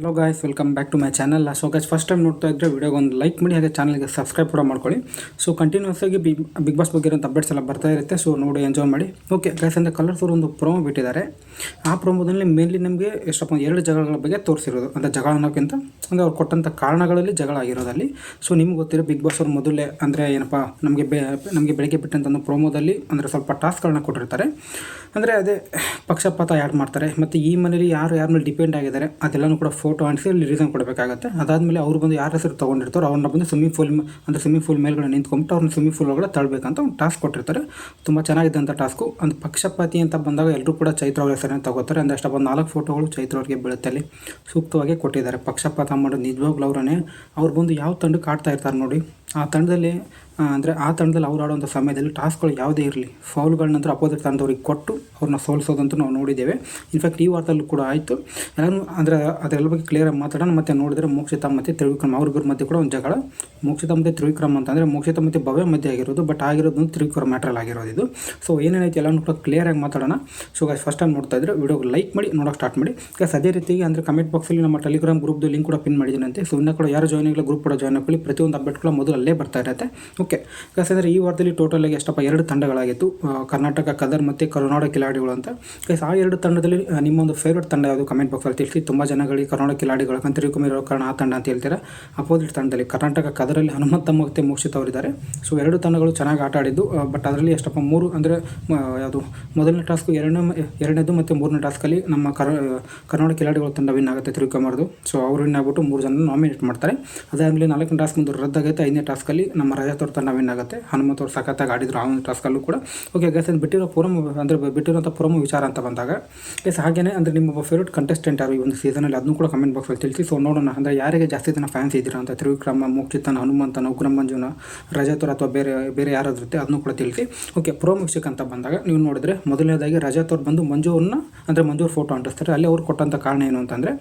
Hello guys welcome back to my channel so guys first time ನೋಡ್ತಾ ಇದ್ದರೆ ವಿಡಿಯೋಗೆ ಒಂದು ಲೈಕ್ ಮಾಡಿ, ಹಾಗೆ ಚಾನಲ್ಗೆ ಸಬ್ಸ್ಕ್ರೈಬ್ ಕೂಡ ಮಾಡ್ಕೊಳ್ಳಿ. ಸೊ ಕಂಟಿನ್ಯೂಸ್ ಆಗಿ ಬಿಗ್ ಬಾಸ್ ಬಗ್ಗೆ ಇರೋಂಥ ಅಪ್ಡೇಟ್ಸ್ ಎಲ್ಲ ಬರ್ತಾ ಇರುತ್ತೆ ಸೊ ನೋಡಿ ಎಂಜಾಯ್ ಮಾಡಿ. ಓಕೆ ಗಾಯ್ಸ್ ಅಂದರೆ ಕಲರ್ಫುಲ್ ಒಂದು ಪ್ರೋಮೋ ಬಿಟ್ಟಿದ್ದಾರೆ. ಆ ಪ್ರೋಮೋದಲ್ಲಿ ಮೇನ್ಲಿ ನಮಗೆ ಎಷ್ಟಪ್ಪ ಎರಡು ಜಗಳಗಳ ಬಗ್ಗೆ ತೋರಿಸಿರೋದು. ಅಂದರೆ ಜಗಳ ಅನ್ನೋಕ್ಕಿಂತ, ಅಂದರೆ ಅವ್ರು ಕೊಟ್ಟಂಥ ಕಾರಣಗಳಲ್ಲಿ ಜಗಳ ಆಗಿರೋದಲ್ಲಿ. ಸೊ ನಿಮ್ಗೆ ಗೊತ್ತಿರೋ ಬಿಗ್ ಬಾಸ್ ಅವ್ರು ಮೊದಲೇ, ಅಂದರೆ ಏನಪ್ಪ, ನಮಗೆ ನಮಗೆ ಬೆಳಗ್ಗೆ ಬಿಟ್ಟಂಥ ಒಂದು ಪ್ರೋಮೋದಲ್ಲಿ ಅಂದರೆ ಸ್ವಲ್ಪ ಟಾಸ್ಕ್ಗಳನ್ನ ಕೊಟ್ಟಿರ್ತಾರೆ. ಅಂದರೆ ಅದೇ ಪಕ್ಷಪಾತ ಯಾರು ಮಾಡ್ತಾರೆ, ಮತ್ತು ಈ ಮನೇಲಿ ಯಾರು ಯಾರ ಮೇಲೆ ಡಿಪೆಂಡ್ ಆಗಿದ್ದಾರೆ, ಅದೆಲ್ಲನೂ ಕೂಡ ಫೋಟೋ ಅಂಟಿಸಿ ಅಲ್ಲಿ ರೀಸನ್ ಕೊಡಬೇಕಾಗುತ್ತೆ. ಅದಾದಮೇಲೆ ಅವ್ರು ಬಂದು ಯಾರ ಹೆಸರು ತೊಗೊಂಡಿರ್ತಾರೋ ಅವ್ರನ್ನ ಬಂದು ಸ್ವಿಮ್ಮಿಂಗ್ ಫೂಲ್ ಅಂದರೆ ಸ್ವಿಮ್ಮಿಂಗ್ ಫೂಲ್ ಮೇಲ್ಗಡೆ ನಿಂತ್ಕೊಂಬಿಟ್ಟು ಅವ್ರನ್ನ ಸ್ವಿಮ್ಮಿಂಗ್ ಫೂಲ್ ಒಳಗಡೆ ತಳ್ಬೇಕಂತ ಒಂದು ಟಾಸ್ಕ್ ಕೊಟ್ಟಿರ್ತಾರೆ. ತುಂಬ ಚೆನ್ನಾಗಿದ್ದಂಥ ಟಾಸ್ಕು ಒಂದು ಪಕ್ಷಪಾತಿ ಅಂತ ಬಂದಾಗ ಎಲ್ಲರೂ ಕೂಡ ಚೈತ್ರ ಅವ್ರ ಹೆಸರನ್ನು ತಗೋತಾರೆ. ಅಂದರೆ ಅಷ್ಟೊಂದು ನಾಲ್ಕು ಫೋಟೋಗಳು ಚೈತ್ರ ಅವ್ರಿಗೆ ಬೀಳುತ್ತೆ ಅಲ್ಲಿ. ಸೂಕ್ತವಾಗಿ ಕೊಟ್ಟಿದ್ದಾರೆ. ಪಕ್ಷಪಾತ ಮಾಡೋದು ನಿಜವಾಗ್ಲೂ ಅವರನ್ನೇ. ಅವ್ರು ಬಂದು ಯಾವ ತಂಡಕ್ಕೆ ಆಡ್ತಾ ಇರ್ತಾರೆ ನೋಡಿ. ಆ ತಂಡದಲ್ಲಿ ಅಂದರೆ ಆ ತಂಡದಲ್ಲಿ ಅವ್ರು ಆಡುವಂಥ ಸಮಯದಲ್ಲಿ ಟಾಸ್ಕ್ಗಳು ಯಾವುದೇ ಇರಲಿ ಫೌಲ್ಗಳನ್ನಂತರ ಅಪೋಸಿಟ್ ತಂಡದವ್ರಿಗೆ ಕೊಟ್ಟು ಅವ್ರನ್ನ ಸೋಲಿಸೋದಂತೂ ನಾವು ನೋಡಿದ್ದೇವೆ. ಇನ್ಫ್ಯಾಕ್ಟ್ ಈ ವಾರದಲ್ಲೂ ಕೂಡ ಆಯಿತು. ಎಲ್ಲರೂ ಅಂದರೆ ಅದೆಲ್ಲ ಬಗ್ಗೆ ಕ್ಲಿಯರಾಗಿ ಮಾತಾಡೋಣ. ಮತ್ತು ನೋಡಿದರೆ ಮೋಕ್ಷಿತ ಮತ್ತು ತ್ರಿವಿಕ್ರಮ್ ಅವ್ರಿಬ್ಬರ ಮಧ್ಯೆ ಕೂಡ ಒಂದು ಜಗಳ. ಮೋಕ್ಷಿತ ಮತ್ತು ತ್ರಿವಿಕ್ರಮ್ ಅಂತಂದರೆ ಮೋಕ್ಷಿತ ಮತ್ತು ಭವ್ಯ ಮಧ್ಯೆ ಆಗಿರೋದು ಬಟ್ ಆಗಿರೋದು ತ್ರಿವಿಕ್ರಮ್ ಮ್ಯಾಟ್ರಲ್ಲಿ ಆಗಿರೋದು ಇದು. ಸೊ ಏನೇನೈತೆ ಎಲ್ಲನೂ ಕೂಡ ಕ್ಲಿಯರಾಗಿ ಮಾತಾಡೋಣ. ಸೊ ಗಾಯ್ಸ್ ಫಸ್ಟ್ ಟೈಮ್ ನೋಡ್ತಾ ಇದ್ರೆ ವಿಡಿಯೋಗೆ ಲೈಕ್ ಮಾಡಿ, ನೋಡೋಕೆ ಸ್ಟಾರ್ಟ್ ಮಾಡಿ. ಗಾಯ್ಸ್ ಅದೇ ರೀತಿಗೆ ಅಂದರೆ ಕಮೆಂಟ್ ಬಾಕ್ಸಲ್ಲಿ ನಮ್ಮ ಟೆಲಿಗ್ರಾಮ್ ಗ್ರೂಪ್ದು ಲಿಂಕ್ ಕೂಡ ಪಿನ್ ಮಾಡಿದ್ದೀನಂತೆ ಸೊ ಇನ್ನೂ ಕೂಡ ಯಾರು ಜಾಯ್ನ್ ಆಗಿಲ್ಲ ಗ್ರೂಪ್ ಕೂಡ ಜಾಯ್ನ್ ಆಗಲಿ. ಪ್ರತಿಯೊಂದು ಅಪ್ಡೇಟ್ ಕೂಡ ಮೊದಲು ಅಲ್ಲೇ ಬರ್ತಾ ಇರುತ್ತೆ. ಓಕೆ ಯಾಕಂದರೆ ಈ ವಾರದಲ್ಲಿ ಟೋಟಲ್ ಆಗಿ ಎಷ್ಟಪ್ಪ? ಎರಡು ತಂಡಗಳಾಗಿತ್ತು. ಕರ್ನಾಟಕ, ಕದರ್ ಮತ್ತು ಕರುನಾಡ ಕಿಲಾಡಿಗಳು ಅಂತ. ಗೈಸ್ ಆ ಎರಡು ತಂಡದಲ್ಲಿ ನಿಮ್ಮೊಂದು ಫೇವ್ರೆಟ್ ತಂಡ ಯಾವುದು ಕಮೆಂಟ್ ಬಾಕ್ಸಲ್ಲಿ ತಿಳಿಸಿ. ತುಂಬ ಜನಗಳಿಗೆ ಕರ್ನಾಟಕ ಕಿಲಾಡಿಗಳು ಕಂತಿರಿಕುಮಾರ್ ಇರೋ ಕಾರಣ ಆ ತಂಡ ಅಂತ ಹೇಳ್ತಾರೆ? ಅಪೋಸಿಟ್ ತಂಡದಲ್ಲಿ ಕರ್ನಾಟಕ, ಕದರಲ್ಲಿ ಹನುಮಂತ ಮತ್ತು ಮೋಕ್ಷಿತ್ ಅವರಿದ್ದಾರೆ. ಸೊ ಎರಡು ತಂಡಗಳು ಚೆನ್ನಾಗಿ ಆಟ ಆಡಿದ್ದು. ಬಟ್ ಅದರಲ್ಲಿ ಎಷ್ಟಪ್ಪ? ಮೂರು ಅಂದರೆ ಯಾವುದು? ಮೊದಲನೇ ಟಾಸ್ಕ್ ಎರಡನೇ, ಎರಡನೇದು ಮತ್ತು ಮೂರನೇ ಟಾಸ್ಕಲ್ಲಿ ನಮ್ಮ ಕರ್ ಕರ್ನಾಟಕ ಕಿಲಾಡಿಗಳ ತಂಡ ವಿನ್ ಆಗುತ್ತೆ ತಿರುಕುಮಾರ್ದು ಸೊ ಅವರು ವಿನ್ ಆಗ್ಬಿಟ್ಟು ಮೂರು ಜನ ನಾಮಿನೇಟ್ ಮಾಡ್ತಾರೆ. ಅದಾದಮೇಲೆ ನಾಲ್ಕನೇ ಟಾಸ್ಕ್ ಮುಂದೆ ರದ್ದಾಗುತ್ತೆ ಐದನೇ ಟಾಸ್ಕಲ್ಲಿ ನಮ್ಮ ರಜಾ ತಂಡ ವಿನ್ ಆಗುತ್ತೆ ಹನುಮಂತ್ ಅವ್ರು ಸಖತ್ತಾಗಿ ಆಡಿದ್ರು ಆ ಒಂದು ಟಾಸ್ಕಲ್ಲೂ ಕೂಡ. ಓಕೆ ಗೈಸ್ ಅಂದ್ರೆ ಬಿಟ್ಟಿರೋ ಪ್ರೋಮೋ ಅಂದರೆ ಬಿಟ್ಟಿರೋಂಥ ಪ್ರೋಮೋ ವಿಚಾರ ಅಂತ ಬಂದಾಗ ಗೈಸ್ ಹಾಗೇನೆ ಅಂದರೆ ನಿಮ್ಮ ಫೇವ್ರೇಟ್ ಕಂಟೆಸ್ಟೆಂಟ್ ಯಾರು ಈ ಒಂದು ಸೀಸನಲ್ಲಿ ಅದನ್ನು ಕೂಡ ಕಮೆಂಟ್ ಬಾಕ್ಸಲ್ಲಿ ತಿಳಿಸಿ. ಸೊ ನೋಡೋಣ, ಅಂದರೆ ಯಾರಿಗೆ ಜಾಸ್ತಿ ಜನ ಫ್ಯಾನ್ಸ್ ಇದ್ದೀರಾ ಅಂತ ತ್ರಿವಿಕ್ರಮ, ಮೋಕ್ಷಿತನ, ಹನುಮಂತನ ಉಗ್ರಂ ಮಂಜುನ ರಜಾ ಅವ್ರು ಅಥವಾ ಬೇರೆ ಬೇರೆ ಯಾರಾದ್ರೂ ಇರುತ್ತೆ ಅದನ್ನು ಕೂಡ ತಿಳಿಸಿ. ಓಕೆ ಪ್ರೋಮೋ ವಿಷಯಕ್ಕೆ ಅಂತ ಬಂದಾಗ, ನೀವು ನೋಡಿದ್ರೆ ಮೊದಲನೇದಾಗಿ ರಜಾ ತೋರ್ ಬಂದು ಮಂಜು ಅಂದರೆ ಮಂಜು ಅವ್ರ ಫೋಟೋ ಅಂಟಿಸ್ತಾರೆ. ಅಲ್ಲಿ ಅವ್ರು ಕೊಟ್ಟಂಥ ಕಾರಣ ಏನು ಅಂತಂದರೆ,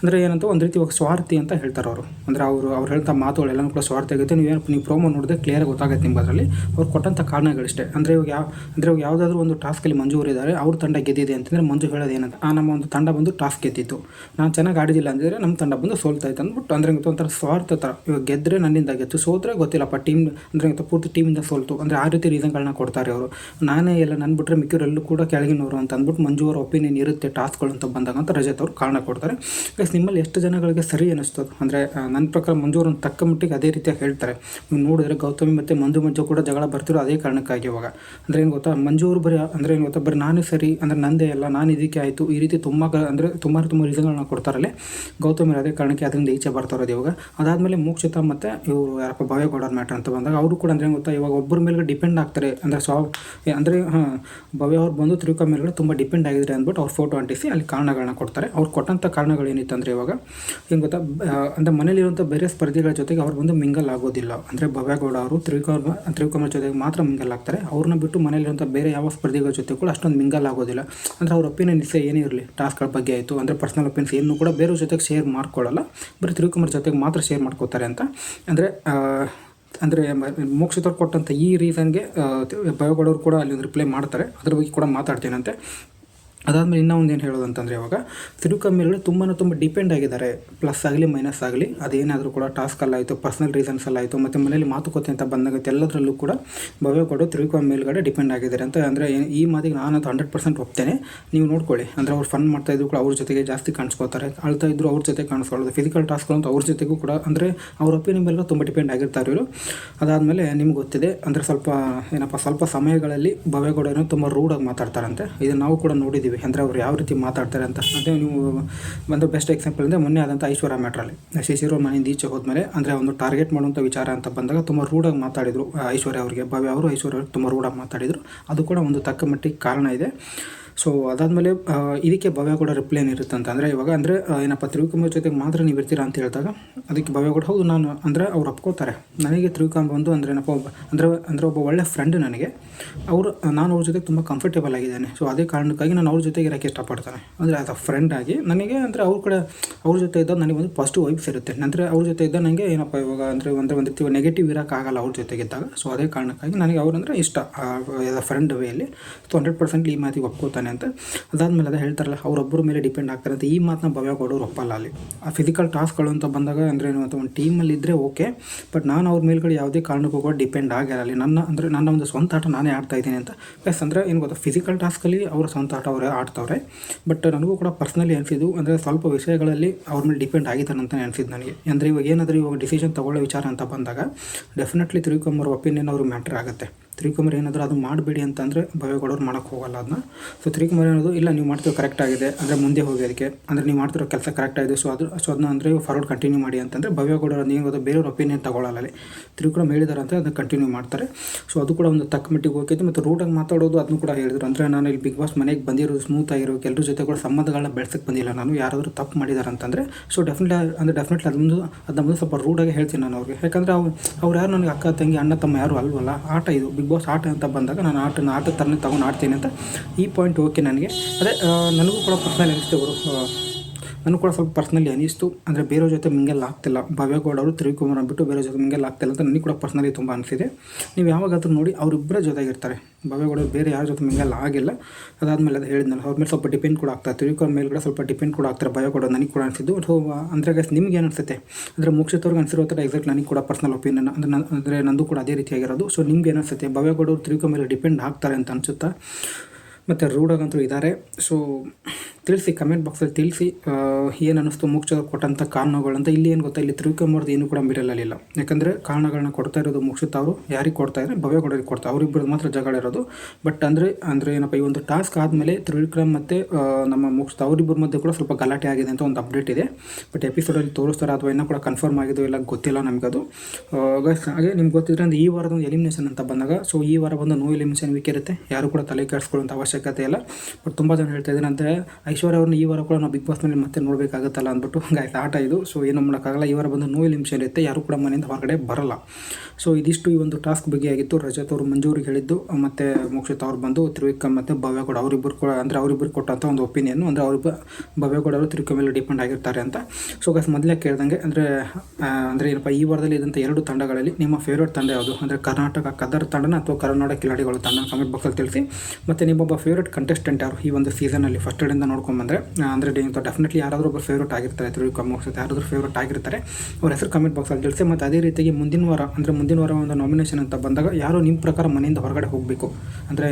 ಅಂದರೆ ಏನಂತ, ಒಂದು ರೀತಿ ಇವಾಗ ಸ್ವಾರ್ಥಿ ಅಂತ ಹೇಳ್ತಾರೆ ಅವರು. ಅಂದರೆ ಅವರು, ಅವ್ರು ಹೇಳ್ತಾ ಮಾತುಗಳೆಲ್ಲನೂ ಕೂಡ ಸ್ವಾರ್ಥಿ ಆಗುತ್ತೆ ನೀವು ಏನು ನೀವು ಪ್ರೋಮೋ ನೋಡಿದ್ರೆ ಕ್ಲಿಯರ್ ಗೊತ್ತಾಗುತ್ತೆ ನಿಮ್ಗೆ ಅದರಲ್ಲಿ ಅವ್ರು ಕೊಟ್ಟಂಥ ಕಾರಣಗಳಿಷ್ಟೇ. ಅಂದರೆ ಇವಾಗ ಯಾವ, ಅಂದರೆ ಇವಾಗ ಯಾವುದಾದ್ರೂ ಒಂದು ಟಾಸ್ಕಲ್ಲಿ ಮಂಜು ಇದ್ದಾರೆ ಅವ್ರ ತಂಡ ಗೆದ್ದಿದೆ ಅಂತಂದರೆ ಮಂಜು ಹೇಳೋದು ಏನಂತ, ಆ, ನಮ್ಮ ಒಂದು ತಂಡ ಬಂದು ಟಾಸ್ಕ್ ಗೆದ್ದಿತ್ತು. ನಾನು ಚೆನ್ನಾಗಿ ಆಡಿದಿಲ್ಲ ಅಂದರೆ ನಮ್ಮ ತಂಡ ಬಂದು ಸೋಲ್ತಾ ಇತ್ತು ಅಂದ್ಬಿಟ್ಟು, ಅಂದರೆ ಒಂಥರ ಸ್ವಾರ್ಥ ಥರ ಇವಾಗ ಗೆದ್ದರೆ ನನ್ನಿಂದ ಗೆದ್ದು ಸೋತ್ರೆ ಗೊತ್ತಿಲ್ಲಪ್ಪ ಟೀಮ್ ಅಂದರೆ ಪೂರ್ತಿ ಟೀಮಿಂದ ಸೋಲ್ತು. ಅಂದರೆ ಆ ರೀತಿ ರೀಸನ್ಗಳನ್ನ ಕೊಡ್ತಾರೆ ಅವರು. ನಾನೇ ಎಲ್ಲ ನನ್ನ ಬಿಟ್ಟರೆ ಮಿಕ್ಕಿರೆಲ್ಲೂ ಕೂಡ ಕೆಳಗಿನವರು ಅಂತ ಅಂದ್ಬಿಟ್ಟು ಮಂಜು ಅವರ ಒಪಿನಿಯನ್ ಇರುತ್ತೆ ಟಾಸ್ಕ್ಗಳು ಅಂತ ಬಂದಾಗ ಅಂತ ರಜತ್ ಅವರು ಕಾರಣ ಕೊಡ್ತಾರೆ. ಗೈಸ್ ನಿಮ್ಮಲ್ಲಿ ಎಷ್ಟು ಜನಗಳಿಗೆ ಸರಿ ಅನ್ನಿಸ್ತದೆ ಅಂದರೆ ನನ್ನ ಪ್ರಕಾರ ಮಂಜು ಅವ್ರನ್ನ ತಕ್ಕ ಮಟ್ಟಿಗೆ ಅದೇ ರೀತಿಯಾಗಿ ಹೇಳ್ತಾರೆ. ನೀವು ನೋಡಿದ್ರೆ ಗೌತಮಿ ಮತ್ತು ಮಂಜು ಮಂಜು ಕೂಡ ಜಗಳ ಬರ್ತಿರೋ ಅದೇ ಕಾರಣಕ್ಕಾಗಿ ಇವಾಗ. ಅಂದರೆ ಏನು ಗೊತ್ತಾ? ಮಂಜು ಅವರು ಬರೀ, ಅಂದರೆ ಏನು ಗೊತ್ತಾ? ಬರೀ ನಾನೇ ಸರಿ, ಅಂದರೆ ನಂದೇ ಅಲ್ಲ, ನಾನು ಇದಕ್ಕೆ ಆಯಿತು, ಈ ರೀತಿ ತುಂಬ ಅಂದರೆ ತುಂಬ ತುಂಬ ರೀಸನ್ಗಳನ್ನ ಕೊಡ್ತಾರಲ್ಲೇ. ಗೌತಮಿ ಅದೇ ಕಾರಣಕ್ಕೆ ಅದರಿಂದ ಈಚೆ ಬರ್ತಾ ಇರೋದು ಇವಾಗ. ಅದಾದಮೇಲೆ ಮೋಕ್ಷಿತ ಮತ್ತು ಇವರು ಯಾರಪ್ಪ ಭವ್ಯಗೌಡರ ಮ್ಯಾಟರ್ ಅಂತ ಬಂದಾಗ ಅವರು ಕೂಡ ಅಂದರೆ ಗೊತ್ತಾ? ಇವಾಗ ಒಬ್ಬರ ಮೇಲೆ ಡಿಪೆಂಡ್ ಆಗ್ತಾರೆ. ಅಂದರೆ ಸ್ವ, ಅಂದರೆ ಭವ್ಯ ಅವ್ರು ಬಂದು ತಿರುಕ ಮೇಲ್ಗಡೆ ತುಂಬ ಡಿಪೆಂಡ್ ಆಗಿದ್ರೆ ಅಂದ್ಬಿಟ್ಟು ಅವ್ರ ಫೋಟೋ ಅಂಟಿಸಿ ಅಲ್ಲಿ ಕಾರಣಗಳನ್ನ ಕೊಡ್ತಾರೆ. ಅವ್ರು ಕೊಟ್ಟಂಥ ಕಾರಣಗಳು ಏನಿತ್ತು ಅಂದರೆ ಇವಾಗ, ಏನು ಗೊತ್ತಾ? ಅಂದರೆ ಮನೇಲಿರುವಂಥ ಬೇರೆ ಸ್ಪರ್ಧಿಗಳ ಜೊತೆಗೆ ಅವ್ರು ಬಂದು ಮಿಂಗಲ್ ಆಗೋದಿಲ್ಲ. ಅಂದರೆ ಭವ್ಯಗೌಡ ಅವರು, ತ್ರಿವಿಕ್ರಮ ತ್ರಿವಿಕ್ರಮ ಜೊತೆಗೆ ಮಾತ್ರ ಮಿಂಗಲ್ ಆಗ್ತಾರೆ. ಅವ್ರನ್ನ ಬಿಟ್ಟು ಮನೆಯಲ್ಲಿರುವಂಥ ಬೇರೆ ಯಾವ ಸ್ಪರ್ಧಿಗಳ ಜೊತೆ ಕೂಡ ಅಷ್ಟೊಂದು ಮಿಂಗಲ್ ಆಗೋದಿಲ್ಲ. ಅಂದರೆ ಅವ್ರ ಒಪಿನಿಯನ್ಸ್ ಏನೇ ಇರಲಿ ಟಾಸ್ಕ್ಗಳ ಬಗ್ಗೆ ಆಯಿತು, ಅಂದರೆ ಪರ್ಸನಲ್ ಒಪಿನಿಯನ್ಸ್ ಏನು ಕೂಡ ಬೇರೆ ಜೊತೆಗೆ ಶೇರ್ ಮಾಡ್ಕೊಳ್ಳಲ್ಲ ಬರೀ ತ್ರಿವಿಕ್ರಮರ ಜೊತೆಗೆ ಮಾತ್ರ ಶೇರ್ ಮಾಡ್ಕೋತಾರೆ ಅಂತ. ಅಂದರೆ ಅಂದರೆ ಮೋಕ್ಷ ಕೊಟ್ಟಂಥ ಈ ರೀಸನ್ಗೆ ಭಯಗೌಡರು ಕೂಡ ಅಲ್ಲಿ ಒಂದು ರಿಪ್ಲೈ ಮಾಡ್ತಾರೆ. ಅದ್ರ ಬಗ್ಗೆ ಕೂಡ ಮಾತಾಡ್ತೀನಂತೆ. ಅದಾದಮೇಲೆ ಇನ್ನೂ ಒಂದು ಏನು ಹೇಳೋದು ಅಂತಂದರೆ ಇವಾಗ ತಿರುಕಮ್ಮಿಗಳು ತುಂಬಾ ತುಂಬ ಡಿಪೆಂಡ್ ಆಗಿದ್ದಾರೆ. ಪ್ಲಸ್ ಆಗಲಿ ಮೈನಸ್ ಆಗಲಿ. ಅದೇನಾದರೂ ಕೂಡ ಟಾಸ್ಕಲ್ಲಾಯಿತು ಪರ್ಸ್ನಲ್ ಆಯಿತು ಮತ್ತು ಮನೇಲಿ ಮಾತುಕತೆ ಅಂತ ಬಂದಾಗ ಎಲ್ಲದರಲ್ಲೂ ಕೂಡ ಭವ್ಯಗೌಡರು ತಿರುಕಮ್ಮ ಮೇಲ್ಗಡೆ ಡಿಪೆಂಡ್ ಆಗಿದ್ದಾರೆ. ಅಂತ ಅಂದರೆ ಈ ಮಾತಿಗೆ ನಾನಂತೂ ಹಂಡ್ರೆಡ್ ಪರ್ಸೆಂಟ್ ಒಪ್ತೇನೆ. ನೀವು ನೋಡ್ಕೊಳ್ಳಿ. ಅಂದರೆ ಅವ್ರು ಫನ್ ಮಾಡ್ತಾ ಇದ್ರು ಕೂಡ ಅವ್ರ ಜೊತೆಗೆ ಜಾಸ್ತಿ ಕಾಣಿಸ್ಕೋತಾರೆ ಅಳ್ತಾ ಇದ್ರು ಅವ್ರ ಜೊತೆ ಕಾಣಿಸ್ಕೊಳ್ಳೋದು. ಫಿಸಿಕಲ್ ಟಾಸ್ಕ್ಗಳು ಅಂತ ಅವ್ರ ಜೊತೆಗೂ ಕೂಡ ಅಂದರೆ ಅವ್ರ ಒಪಿನಿಯನ್ ಮೇಲೆ ತುಂಬ ಡಿಪೆಂಡ್ ಆಗಿರ್ತಾರೆ ಇವರು. ಅದಾದಮೇಲೆ ನಿಮ್ಗೆ ಗೊತ್ತಿದೆ, ಅಂದರೆ ಸ್ವಲ್ಪ ಏನಪ್ಪ, ಸ್ವಲ್ಪ ಸಮಯಗಳಲ್ಲಿ ಭವ್ಯಗೌಡರು ತುಂಬ ರೂಡಾಗಿ ಮಾತಾಡ್ತಾರಂತೆ. ಇದನ್ನು ನಾವು ಕೂಡ ನೋಡಿದ್ದೀವಿ ಅಂದರೆ ಅವರು ಯಾವ ರೀತಿ ಮಾತಾಡ್ತಾರೆ ಅಂತ. ಅದೇ ನೀವು ಒಂದು ಬೆಸ್ಟ್ ಎಕ್ಸಾಂಪಲ್ ಅಂದರೆ ಮೊನ್ನೆ ಆದಂಥ ಐಶ್ವರ್ಯ ಮ್ಯಾಟ್ರಲ್ಲಿ ಶಿಶಿರೋ ಮನೆಯಿಂದ ಈಚೆ ಹೋದ್ಮೇಲೆ, ಅಂದರೆ ಒಂದು ಟಾರ್ಗೆಟ್ ಮಾಡುವಂಥ ವಿಚಾರ ಅಂತ ಬಂದಾಗ ತುಂಬ ರೂಢಾಗಿ ಮಾತಾಡಿದರು ಐಶ್ವರ್ಯ ಅವರಿಗೆ. ಭವ್ಯ ಅವರು ಐಶ್ವರ್ಯ ಅವ್ರಿಗೆ ತುಂಬ ರೂಢಾಗಿ ಮಾತಾಡಿದರು. ಅದು ಕೂಡ ಒಂದು ತಕ್ಕ ಮಟ್ಟಿಗೆ ಕಾರಣ ಇದೆ. ಸೊ ಅದಾದಮೇಲೆ ಇದಕ್ಕೆ ಭವ್ಯ ಕೂಡ ರಿಪ್ಲೈ ಏನಿರುತ್ತೆ ಅಂತ ಅಂದರೆ ಇವಾಗ ಅಂದರೆ ಏನಪ್ಪ, ತ್ರಿವಿಕ್ರಮ ಜೊತೆಗೆ ಮಾತ್ರ ನೀವು ಇರ್ತೀರಾ ಅಂತ ಹೇಳಿದಾಗ, ಅದಕ್ಕೆ ಭವ್ಯ ಹೌದು, ನಾನು, ಅಂದರೆ ಅವ್ರು ಒಪ್ಕೋತಾರೆ. ನನಗೆ ತ್ರಿವಿಕ್ರಮ್ ಬಂದು ಅಂದರೆ ಏನಪ್ಪ, ಒಬ್ಬ, ಅಂದರೆ ಅಂದರೆ ಒಬ್ಬ ಒಳ್ಳೆ ಫ್ರೆಂಡ್ ನನಗೆ. ಅವರು, ನಾನು ಅವ್ರ ಜೊತೆ ತುಂಬ ಕಂಫರ್ಟೇಬಲ್ ಆಗಿದ್ದೇನೆ. ಸೊ ಅದೇ ಕಾರಣಕ್ಕಾಗಿ ನಾನು ಅವ್ರ ಜೊತೆಗೆ ಇರೋಕ್ಕೆ ಇಷ್ಟಪಡ್ತಾನೆ. ಅಂದರೆ ಆ್ಯಸ್ ಅ ಫ್ರೆಂಡ್ ಆಗಿ, ನನಗೆ ಅಂದರೆ ಅವ್ರ ಕಡೆ, ಅವ್ರ ಜೊತೆ ಇದ್ದಾಗ ನನಗೆ ಒಂದು ಪಾಸಿಟಿವ್ ವೈಬ್ಸ್ ಇರುತ್ತೆ. ನಂತರ ಅವ್ರ ಜೊತೆ ಇದ್ದಾಗ ನನಗೆ ಏನಪ್ಪ, ಇವಾಗ ಅಂದರೆ ಅಂದರೆ ಒಂದು ರೀತಿ ನೆಗೆಟಿವ್ ಇರೋಕ್ಕಾಗಲ್ಲ ಅವ್ರ ಜೊತೆಗಿದ್ದಾಗ ಸೊ ಅದೇ ಕಾರಣಕ್ಕಾಗಿ ನನಗೆ ಅವ್ರಂದ್ರೆ ಇಷ್ಟ ಆ್ಯಸ್ ಅ ಫ್ರೆಂಡ್ ವೇಯಲ್ಲಿ ಸೊ ಹಂಡ್ರೆಡ್ ಪರ್ಸೆಂಟ್ ಈ ಮಾತಿಗೆ ಒಪ್ಕೋತಾನೆ. ಅಂತ. ಅದಾದಮೇಲೆ ಅದೇ ಹೇಳ್ತಾರಲ್ಲ, ಅವರೊಬ್ಬರ ಮೇಲೆ ಡಿಪೆಂಡ್ ಆಗ್ತಾರೆ ಅಂತ. ಈ ಮಾತನ್ನ ಭವ್ಯ ಕೊಡೋರು ಒಪ್ಪಲ್ಲ ಅಲ್ಲಿ. ಆ ಫಿಸಿಕಲ್ ಟಾಸ್ಕ್ಗಳು ಅಂತ ಬಂದಾಗ ಅಂದರೆ ಏನು ಅಂತ, ಒಂದು ಟೀಮಲ್ಲಿ ಇದ್ದರೆ ಓಕೆ ಬಟ್ ನಾನು ಅವ್ರ ಮೇಲ್ಗಡೆ ಯಾವುದೇ ಕಾರಣಕ್ಕೂ ಕೂಡ ಡಿಪೆಂಡ್ ಆಗಿರಲಿ ನನ್ನ ಅಂದರೆ ನನ್ನ ಒಂದು ಸ್ವಂತ ಆಟ ನಾನೇ ಆಡ್ತಾ ಇದ್ದೀನಿ ಅಂತ. ಪ್ಲಸ್ ಅಂದರೆ ಏನು ಗೊತ್ತಾ ಫಿಸಿಕಲ್ ಟಾಸ್ಕಲ್ಲಿ ಅವರ ಸ್ವಂತ ಆಟ ಅವರೇ ಆಡ್ತವ್ರೆ. ಬಟ್ ನನಗೂ ಕೂಡ ಪರ್ಸ್ನಲಿ ಅನಿಸಿದ್ದು, ಅಂದರೆ ಸ್ವಲ್ಪ ವಿಷಯಗಳಲ್ಲಿ ಅವ್ರ ಮೇಲೆ ಡಿಪೆಂಡ್ ಆಗಿದ್ದಾನೆ ಅಂತ ಅನಿಸಿದ್ದು ನನಗೆ. ಅಂದರೆ ಇವಾಗ ಏನಾದರೂ ಇವಾಗ ಡಿಸಿಷನ್ ತಗೊಳ್ಳೋ ವಿಚಾರ ಅಂತ ಬಂದಾಗ ಡೆಫಿನೆಟ್ಲಿ ತಿರುಗುಮರ್ ಒಪಿನಿಯನ್ ಅವ್ರಿಗೆ ಮ್ಯಾಟ್ರ್ ಆಗುತ್ತೆ. ತ್ರಿಕುಮಾರ್ ಏನಾದರೂ ಅದು ಮಾಡಬೇಡಿ ಅಂತಂದರೆ ಭವ್ಯಗೌಡವ್ರು ಮಾಡೋಕ್ಕೆ ಹೋಗಲ್ಲ ಅದನ್ನ ಸೊ ತ್ರಿಕುಮಾರ್ ಏನೋದು ಇಲ್ಲ, ನೀವು ಮಾಡ್ತಿರೋ ಕರೆಕ್ಟ್ ಆಗಿದೆ, ಅಂದರೆ ಮುಂದೆ ಹೋಗಿ ಅದಕ್ಕೆ, ಅಂದರೆ ನೀವು ಮಾಡ್ತಿರೋ ಕೆಲಸ ಕರೆಕ್ಟ್ ಆಗಿದೆ ಸೊ ಅದು ಸೊ ಅದನ್ನ ಅಂದರೆ ಫಾರ್ವರ್ಡ್ ಕಂಟಿನ್ಯೂ ಮಾಡಿ ಅಂತಂದರೆ ಭವ್ಯಗೌಡರು ಅದು ಏನು ಗೊತ್ತಾ ಬೇರೆಯವ್ರ ಒಪಿನಿಯನ್ ತಗೊಳ್ಳಲ್ಲ ಅಲ್ಲಿ. ತ್ರಿಕುಮಾರ್ ಹೇಳಿದಾರೆ ಅಂತ ಅದನ್ನ ಕಂಟಿನ್ಯೂ ಮಾಡ್ತಾರೆ. ಸೊ ಅದು ಕೂಡ ಒಂದು ತಕ್ಕ ಮಟ್ಟಿಗೆ ಹೋಗಿದ್ದು ಮತ್ತು ರೂಟಾಗಿ ಮಾತಾಡೋದು ಅದನ್ನು ಕೂಡ ಹೇಳಿದ್ರು. ಅಂದರೆ ನಾನು ಇಲ್ಲಿ ಬಿಗ್ ಬಾಸ್ ಮನೆಗೆ ಬಂದಿರೋದು ಸ್ಮೂತ್ ಆಗಿರೋ ಎಲ್ಲರ ಜೊತೆ ಕೂಡ ಸಂಬಂಧಗಳನ್ನ ಬೆಳೆಸಕ್ಕೆ ಬಂದಿಲ್ಲ ನಾನು, ಯಾರಾದರೂ ತಪ್ಪು ಮಾಡಿದ್ದಾರೆ ಅಂತಂದರೆ ಸೊ ಡೆಫಿನೆಟ್ಲಿ ಅಂದರೆ ಡೆಫಿನೆಟ್ಲಿ ಅದೊಂದು ಅದನ್ನ ಸ್ವಲ್ಪ ರೂಡಾಗಿ ಹೇಳ್ತೀನಿ ನಾನು ಅವ್ರಿಗೆ. ಯಾಕಂದರೆ ಅವ್ರು ಅವ್ರು ಯಾರು ನನಗೆ ಅಕ್ಕ, ತಂಗಿ, ಅಣ್ಣ, ತಮ್ಮ ಯಾರು ಅಲ್ವಲ್ಲ, ಆಟ ಇದು ಬಿಗ್ ಬಾಸ್ ಆಟ ಅಂತ ಬಂದಾಗ ನಾನು ಆಟನ ಆಟ ಥರನೇ ತಗೊಂಡು ಆಡ್ತೀನಿ ಅಂತ ಈ ಪಾಯಿಂಟ್ ಓಕೆ ನನಗೆ. ಅದೇ ನನಗೂ ಕೂಡ ಪರ್ಸ್ನಲ್ ಅನಿಸ್ತು ಅವರು ನನಗೂ ಕೂಡ ಸ್ವಲ್ಪ ಪರ್ಸ್ನಲಿ ಅನಿಸ್ತು. ಅಂದರೆ ಬೇರೆಯವ್ರ ಜೊತೆ ಮಿಂಗೆಲ್ಲ ಆಗ್ತಿಲ್ಲ. ಭವ್ಯಗೌಡ ಅವರು ತ್ರಿವಿಕುಮಾರ್ ಅಂದ್ಬಿಟ್ಟು ಬೇರೆ ಜೊತೆ ಮಿಂಗೆಲ್ಲ ಆಗ್ತಿಲ್ಲ ಅಂತ ನನಗೆ ಕೂಡ ಪರ್ಸ್ನಲಿ ತುಂಬ ಅನಿಸಿದೆ. ನೀವು ಯಾವಾಗಾದರೂ ನೋಡಿ ಅವರಿಬ್ಬರೇ ಜೊತೆಗಿರ್ತಾರೆ. ಭವ್ಯಗೌಡ ಬೇರೆ ಯಾರ ಜೊತೆ ಮಿಂಗೆಲ್ಲ ಆಗಿಲ್ಲ. ಅದಾದಮೇಲೆ ಅದು ಹೇಳಿದ್ನಲ್ಲ, ಅವ್ರ ಮೇಲೆ ಸ್ವಲ್ಪ ಡಿಪೆಂಡ್ ಕೂಡ ಆಗ್ತಾರೆ. ಮೇಲೆ ಕೂಡ ಸ್ವಲ್ಪ ಡಿಪೆಂಡ್ ಕೂಡ ಆಗ್ತಾರೆ ಭವ್ಯಗೌಡ ನನಗೆ ಕೂಡ ಅನಿಸಿದ್ದು. ಸೊ ಅಂದರೆ ಗೈಸ್ ನಿಮ್ಗೆ ಏನು ಅನಿಸುತ್ತೆ? ಅಂದರೆ ಮುಕ್ಷಿತವ್ರಿಗೆ ಅನಿಸಿರೋ ಥರ ಎಕ್ಸಾಕ್ಟ್ ನನಗೆ ಕೂಡ ಪರ್ಸ್ನಲ್ ಒಪಿನಿಯನ್ ಅಂದರೆ ಅಂದರೆ ನಂದು ಕೂಡ ಅದೇ ರೀತಿಯಾಗಿರೋದು. ಸೊ ನಿಮ್ಗೆ ಏನು ಅನಿಸುತ್ತೆ? ಭವ್ಯಗೌಡ ಅವರು ತ್ರಿವಿಕುಮಾರ್ ಮೇಲೆ ಡಿಪೆಂಡ್ ಆಗ್ತಾರೆ ಅಂತ ಅನಿಸುತ್ತಾ? ಮತ್ತು ರೂಢಾಗಂತೂ ಇದ್ದಾರೆ ಸೊ ತಿಳಿಸಿ ಕಮೆಂಟ್ ಬಾಕ್ಸಲ್ಲಿ ತಿಳಿಸಿ ಏನು ಅನ್ನಿಸ್ತು ಮುಖ್ಯ ಕೊಟ್ಟಂಥ ಅಂತ ಇಲ್ಲಿ ಏನು ಗೊತ್ತಾ, ಇಲ್ಲಿ ತಿರುವಿಕೊಂಬರ್ದು ಏನು ಕೂಡ ಮಿಡಲಲ್ಲಿಲ್ಲ ಯಾಕಂದರೆ ಕಾರಣಗಳನ್ನ ಕೊಡ್ತಾ ಇರೋದು ಮುಕ್ಷಿತ ಅವರು, ಯಾರಿಗೆ ಕೊಡ್ತಾ ಇದ್ದಾರೆ? ಭವ್ಯ ಕೊಡೋರಿಗೆ ಕೊಡ್ತಾರೆ ಅವರಿಬ್ಬರದ್ದು ಮಾತ್ರ ಜಗಳ ಇರೋದು. ಬಟ್ ಅಂದರೆ ಅಂದರೆ ಏನಪ್ಪ, ಈ ಒಂದು ಟಾಸ್ಕ್ ಆದಮೇಲೆ ತ್ರಿವಿಕ್ರಮ್ ಮತ್ತು ನಮ್ಮ ಮುಕ್ಷಿತ ಅವರಿಬ್ಬರ ಮಧ್ಯೆ ಕೂಡ ಸ್ವಲ್ಪ ಗಲಾಟೆ ಆಗಿದೆ ಅಂತ ಒಂದು ಅಪ್ಡೇಟ್ ಇದೆ. ಬಟ್ ಎಪಿಸೋಡಲ್ಲಿ ತೋರಿಸ್ತಾರೆ, ಅಥವಾ ಇನ್ನೂ ಕೂಡ ಕನ್ಫರ್ಮ್ ಆಗಿದೋ ಇಲ್ಲ ಗೊತ್ತಿಲ್ಲ ನಮಗದು. ಹಾಗೆ ನಿಮ್ಗೆ ಗೊತ್ತಿದ್ರೆ ಅಂದರೆ ಈ ವಾರದ ಒಂದು ಎಲಿಮಿನೇಷನ್ ಅಂತ ಬಂದಾಗ ಸೊ ಈ ವಾರ ಬಂದು ನೋ ಎಲಿಮಿನೇಷನ್ ವೀಕ್ ಇರುತ್ತೆ. ಯಾರು ಕೂಡ ತಲೆ ಕೆಡಿಸ್ಕೊಳ್ಳುವಂಥ ಅವಶ್ಯಕತೆ ಇಲ್ಲ. ಬಟ್ ತುಂಬ ಜನ ಹೇಳ್ತಾ ಇದ್ದಾರೆ, ಅಂದರೆ ಐಶ್ವರ್ಯ ಅವ್ರನ್ನ ಈ ವಾರ ಕೂಡ ನಾವು ಬಿಗ್ ಬಾಸ್ನಲ್ಲಿ ಮತ್ತೆ ನೋಡಬೇಕಾಗುತ್ತಲ್ಲ ಅಂದ್ಬಿಟ್ಟು ಹಂಗಾಯ್ತು ಆಟ ಇದು. ಸೊ ಏನು ಮಾಡೋಕ್ಕಾಗಲ್ಲ. ಈ ವಾರ ಬಂದು ನೋ ಎಲಿಮಿನೇಷನ್ ಇರುತ್ತೆ. ಯಾರು ಕೂಡ ಮನೆಯಿಂದ ಹೊರಗಡೆ ಬರಲ್ಲ. ಸೊ ಇದಿಷ್ಟು ಈ ಒಂದು ಟಾಸ್ಕ್ ಬಗ್ಗೆ ಆಗಿತ್ತು. ರಜತ್ ಅವರು ಮಂಜೂರಿಗೆ ಹೇಳಿದ್ದು. ಮತ್ತು ಮೋಕ್ಷಿತ್ ಅವ್ರು ಬಂದು ತ್ರಿವಿಕ್ರಮ್ ಮತ್ತು ಭವ್ಯಗೌಡ ಅವರಿಬ್ಬರು ಕೂಡ ಅಂದರೆ ಅವರಿಬ್ಬರು ಕೊಟ್ಟಂಥ ಒಂದು ಒಪಿನಿಯನ್ ಅಂದರೆ ಅವ್ರ ಭವ್ಯಗೌಡ ಅವರು ತ್ರಿವಿಕ್ರಮ್ ಮೇಲೆ ಡಿಪೆಂಡ್ ಆಗಿರ್ತಾರೆ ಅಂತ. ಸೊ ಗಸ್ ಮೊದಲೇ ಕೇಳ್ದಂಗೆ, ಅಂದರೆ ಅಂದರೆ ಏನಪ್ಪ, ಈ ವಾರದಲ್ಲಿ ಇದ್ದಂಥ ಎರಡು ತಂಡಗಳಲ್ಲಿ ನಿಮ್ಮ ಫೇವ್ರೇಟ್ ತಂಡ ಯಾವುದು? ಅಂದರೆ ಕರ್ನಾಟಕ ಕದರ್ ತಂಡನ ಅಥವಾ ಕರ್ನಾಟಕ ಕಿಲಾಡಿಗಳು ತಂಡ ಕಮೆಂಟ್ ಬಾಕ್ಸಲ್ಲಿ ತಿಳಿಸಿ. ಮತ್ತು ನಿಮ್ಮೊಬ್ಬ ಫೇವ್ರೇಟ್ ಕಂಟೆಸ್ಟೆಂಟ್ ಯಾರು ಈ ಒಂದು ಸೀಸನಲ್ಲಿ ಫಸ್ಟ್ ಇಂದ ನೋಡ್ಕೊಂಬಂದರೆ ಅಂದರೆ ಡೆಫಿನೆಟ್ಲಿ ಯಾರಾದರೂ ಒಬ್ಬರು ಫೇವ್ರೇಟ್ ಆಗಿರ್ತಾರೆ ತ್ರಿವಿಕ್ರಮ್ ಮೋಕ್ಸ್ ಯಾರಾದರೂ ಫೇವ್ರೇಟ್ ಆಗಿರ್ತಾರೆ, ಅವ್ರ ಹೆಸರು ಕಮೆಂಟ್ ಬಾಕ್ಸಲ್ಲಿ ತಿಳಿಸಿ. ಮತ್ತು ಅದೇ ರೀತಿಯಾಗಿ ಮುಂದಿನ ವಾರ ಅಂದರೆ ಮುಂದಿನ ವಾರ ಒಂದು ನಾಮಿನೇಷನ್ ಅಂತ ಬಂದಾಗ ಯಾರು ನಿಮ್ಮ ಪ್ರಕಾರ ಮನೆಯಿಂದ ಹೊರಗಡೆ ಹೋಗಬೇಕು. ಅಂದರೆ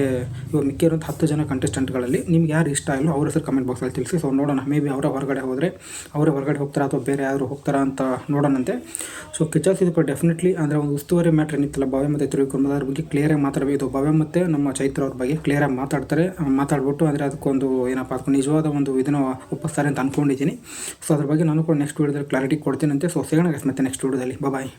ಇವಾಗ ಮಿಕ್ಕಿರೋಂಥ ಹತ್ತು ಜನ ಕಂಟೆಸ್ಟೆಂಟ್ಗಳಲ್ಲಿ ನಿಮ್ಗೆ ಯಾರು ಇಷ್ಟ ಇಲ್ಲೋ ಅವ್ರ ಹೆಸರು ಕಮೆಂಟ್ ಬಾಕ್ಸಲ್ಲಿ ತಿಳಿಸಿ. ಸೊ ನೋಡೋಣ. ಮೇ ಬಿ ಅವರ ಹೊರಗಡೆ ಹೋದರೆ ಅವರೇ ಹೊರಗಡೆ ಹೋಗ್ತಾರಾ ಅಥವಾ ಬೇರೆ ಯಾರು ಹೋಗ್ತಾರಾ ಅಂತ ನೋಡೋಣಂತೆ. ಸೊ ಕಿಚ್ಚ ಇದು ಡೆಫಿನೆಟ್ಲಿ ಅಂದರೆ ಒಂದು ಉಸ್ತುವಾರಿ ಮ್ಯಾಟ್ರ್ ಏನಿತ್ತಲ್ಲ, ಭವ್ಯ ಮತ್ತು ತ್ರಿವಿಕ್ರಮ್ ಅದ್ರ ಬಗ್ಗೆ ಕ್ಲಿಯರಾಗಿ ಮಾತಾಡಬೇಕು. ಇದು ಭವ್ಯ ಮತ್ತು ನಮ್ಮ ಚೈತ್ರ ಅವ್ರ ಬಗ್ಗೆ ಕ್ಲಿಯರಾಗಿ ಮಾತಾಡ್ತಾರೆ. ಮಾತಾಡ್ಬಿಟ್ಟು ಅಂದರೆ ಅದಕ್ಕೊಂದು ಏನಪ್ಪ ಅದಕ್ಕೆ ನಿಜವಾದ ಒಂದು ಇದನ್ನು ಒಪ್ಪಿಸ್ತಾರೆ ಅಂತ ಅಂದ್ಕೊಂಡಿದ್ದೀನಿ ಸೊ ಅದ್ರ ಬಗ್ಗೆ ನಾನು ಕೂಡ ನೆಕ್ಸ್ಟ್ ವೀಡಿಯೋದಲ್ಲಿ ಕ್ಲಾರಿಟಿ ಕೊಡ್ತೀನಂತೆ. ಸೊ ಸಿಗೋಣ ಮತ್ತೆ ನೆಕ್ಸ್ಟ್ ವೀಡಿಯೋದಲ್ಲಿ ಬಾಯ್